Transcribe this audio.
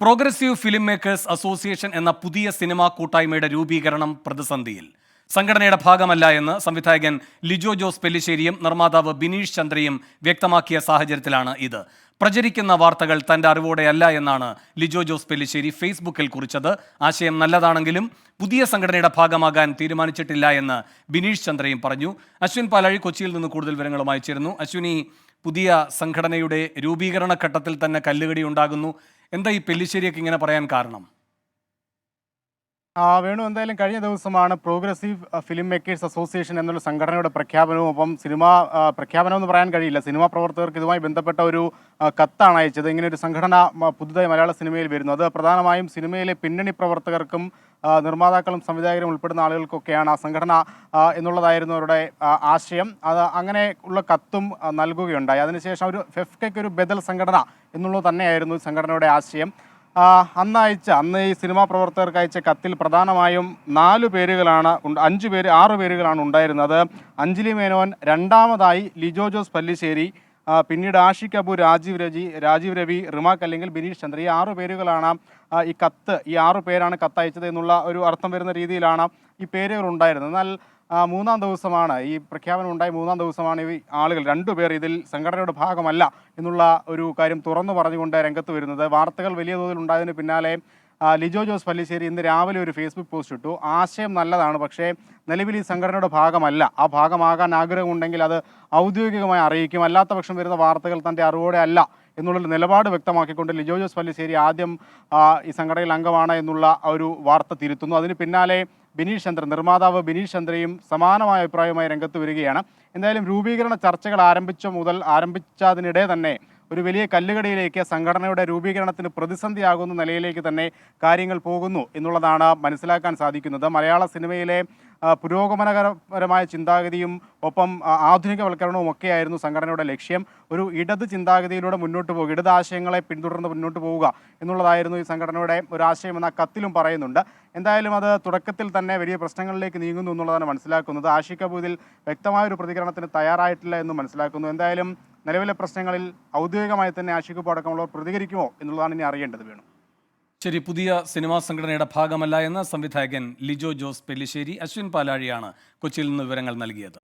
Progressive film makers association എന്ന പുതിയ cinema കൂട്ടായ്മയുടെ രൂപീകരണം പ്രതിസന്ധിയിൽ. സംഘടനയുടെ ഭാഗമല്ല എന്ന് സംവിധായകൻ ലിജോ ജോസ് പെല്ലിശ്ശേരിയും നിർമ്മാതാവ് ബിനീഷ് ചന്ദ്രയും വ്യക്തമാക്കിയ സാഹചര്യത്തിലാണ് ഇത്. പ്രചരിക്കുന്ന വാർത്തകൾ തന്റെ അറിവോടെയല്ല എന്നാണ് ലിജോ ജോസ് പെല്ലിശ്ശേരി ഫേസ്ബുക്കിൽ കുറിച്ചത്. ആശയം നല്ലതാണെങ്കിലും പുതിയ സംഘടനയുടെ ഭാഗമാകാൻ തീരുമാനിച്ചിട്ടില്ല എന്ന് ബിനീഷ് ചന്ദ്രയും പറഞ്ഞു. അശ്വിൻ പാലാഴി കൊച്ചിയിൽ നിന്ന് കൂടുതൽ വിവരങ്ങളുമായി ചേരുന്നു. അശ്വിനി പുതിയ സംഘടനയുടെ രൂപീകരണ ഘട്ടത്തിൽ തന്നെ കല്ലുകടി ഉണ്ടാകുന്നു. എന്താ ഈ പെല്ലിശ്ശേരിയൊക്കെ ഇങ്ങനെ പറയാൻ കാരണം? വേണു എന്തായാലും കഴിഞ്ഞ ദിവസമാണ് പ്രോഗ്രസീവ് ഫിലിം മേക്കേഴ്സ് അസോസിയേഷൻ എന്നുള്ള സംഘടനയുടെ പ്രഖ്യാപനവും ഒപ്പം സിനിമ ആ, പ്രഖ്യാപനം എന്ന് പറയാൻ കഴിയില്ല. സിനിമാ പ്രവർത്തകർക്ക് ഇതുമായി ബന്ധപ്പെട്ട ഒരു ആ, കത്താണ് അയച്ചത്. ഇങ്ങനെ ഒരു സംഘടന പുതുതായി മലയാള സിനിമയിൽ വരുന്നു. അത് പ്രധാനമായും സിനിമയിലെ പിന്നണി പ്രവർത്തകർക്കും നിർമ്മാതാക്കളും സംവിധായകരും ഉൾപ്പെടുന്ന ആളുകൾക്കൊക്കെയാണ് ആ സംഘടന ആ, എന്നുള്ളതായിരുന്നു അവരുടെ ആ, ആശയം. അത് അങ്ങനെ ഉള്ള കത്തും ആ, നൽകുകയുണ്ടായി. അതിനുശേഷം ഒരു ഫെഫ്കയ്ക്ക് ഒരു ബദൽ സംഘടന എന്നുള്ളത് തന്നെയായിരുന്നു സംഘടനയുടെ ആശയം. ആ, അന്ന് അയച്ച അന്ന് ഈ സിനിമാ പ്രവർത്തകർക്ക് അയച്ച കത്തിൽ പ്രധാനമായും നാല് പേരുകളാണ് അഞ്ച് പേര് ആറ് പേരുകളാണ് ഉണ്ടായിരുന്നത്. അഞ്ജലി മേനോൻ രണ്ടാമതായി ലിജോ ജോസ് പല്ലിശ്ശേരി പിന്നീട് ആഷിഖ് കപൂർ രാജീവ് രജി രാജീവ് രവി റിമാക്ക് അല്ലെങ്കിൽ ബിനീഷ് ചന്ദ്ര ഈ ആറു പേരുകളാണ് ഈ കത്ത് ഈ ആറു പേരാണ് കത്ത് അയച്ചത് എന്നുള്ള ഒരു അർത്ഥം വരുന്ന രീതിയിലാണ് ഈ പേരുകൾ ഉണ്ടായിരുന്നത്. എന്നാൽ മൂന്നാം ദിവസമാണ്. ഈ പ്രഖ്യാപനം ഉണ്ടായി മൂന്നാം ദിവസമാണ് ഈ ആളുകൾ രണ്ടുപേർ ഇതിൽ സംഘടനയുടെ ഭാഗമല്ല എന്നുള്ള ഒരു കാര്യം തുറന്നു പറഞ്ഞുകൊണ്ട് രംഗത്ത് വരുന്നത്. വാർത്തകൾ വലിയ തോതിൽ ഉണ്ടായതിന് പിന്നാലെ ലിജോ ജോസ് പല്ലിശ്ശേരി ഇന്ന് രാവിലെ ഒരു ഫേസ്ബുക്ക് പോസ്റ്റ് ഇട്ടു. ആശയം നല്ലതാണ് പക്ഷേ നിലവിൽ ഈ സംഘടനയുടെ ഭാഗമല്ല. ആ ഭാഗമാകാൻ ആഗ്രഹമുണ്ടെങ്കിൽ അത് ഔദ്യോഗികമായി അറിയിക്കും. അല്ലാത്ത പക്ഷം വരുന്ന വാർത്തകൾ തന്റെ അറിവോടെ അല്ല എന്നുള്ളൊരു നിലപാട് വ്യക്തമാക്കിക്കൊണ്ട് ലിജോ ജോസ് പല്ലിശ്ശേരി ആദ്യം ഈ സംഘടനയിൽ അംഗമാണ് എന്നുള്ള ഒരു വാർത്ത തിരുത്തുന്നു. അതിന് പിന്നാലെ ബിനീഷ് ചന്ദ്ര നിർമ്മാതാവ് ബിനീഷ് ചന്ദ്രയും സമാനമായ അഭിപ്രായവുമായി രംഗത്ത് വരികയാണ്. എന്തായാലും രൂപീകരണ ചർച്ചകൾ ആരംഭിച്ച മുതൽ ആരംഭിച്ചതിനിടെ തന്നെ ഒരു വലിയ കല്ലുകടിയിലേക്ക് സംഘടനയുടെ രൂപീകരണത്തിന് പ്രതിസന്ധിയാകുന്ന നിലയിലേക്ക് തന്നെ കാര്യങ്ങൾ പോകുന്നു എന്നുള്ളതാണ് മനസ്സിലാക്കാൻ സാധിക്കുന്നത്. മലയാള സിനിമയിലെ പുരോഗമനകരപരമായ ചിന്താഗതിയും ഒപ്പം ആധുനികവൽക്കരണവും ഒക്കെയായിരുന്നു സംഘടനയുടെ ലക്ഷ്യം. ഒരു ഇടത് ചിന്താഗതിയിലൂടെ മുന്നോട്ട് പോകുക ഇടത് ആശയങ്ങളെ പിന്തുടർന്ന് മുന്നോട്ട് പോവുക എന്നുള്ളതായിരുന്നു ഈ സംഘടനയുടെ ഒരു ആശയം എന്ന കത്തിലും പറയുന്നുണ്ട്. എന്തായാലും അത് തുടക്കത്തിൽ തന്നെ വലിയ പ്രശ്നങ്ങളിലേക്ക് നീങ്ങുന്നു എന്നുള്ളതാണ് മനസ്സിലാക്കുന്നത്. ആഷിഖ് കപൂരിൽ വ്യക്തമായ ഒരു പ്രതികരണത്തിന് തയ്യാറായിട്ടില്ല എന്ന് മനസ്സിലാക്കുന്നു. എന്തായാലും നിലവിലെ പ്രശ്നങ്ങളിൽ ഔദ്യോഗികമായി തന്നെ ആഷിഖ് അടക്കമുള്ളവർ പ്രതികരിക്കുമോ എന്നുള്ളതാണ് ഇനി അറിയേണ്ടത് വേണം. ശരി പുതിയ സിനിമാ സംഘടനയുടെ ഭാഗമല്ല എന്ന് സംവിധായകൻ ലിജോ ജോസ് പെല്ലിശ്ശേരി അശ്വിൻ പാലാഴിയാണ് കൊച്ചിയിൽ നിന്ന് വിവരങ്ങൾ നൽകിയത്.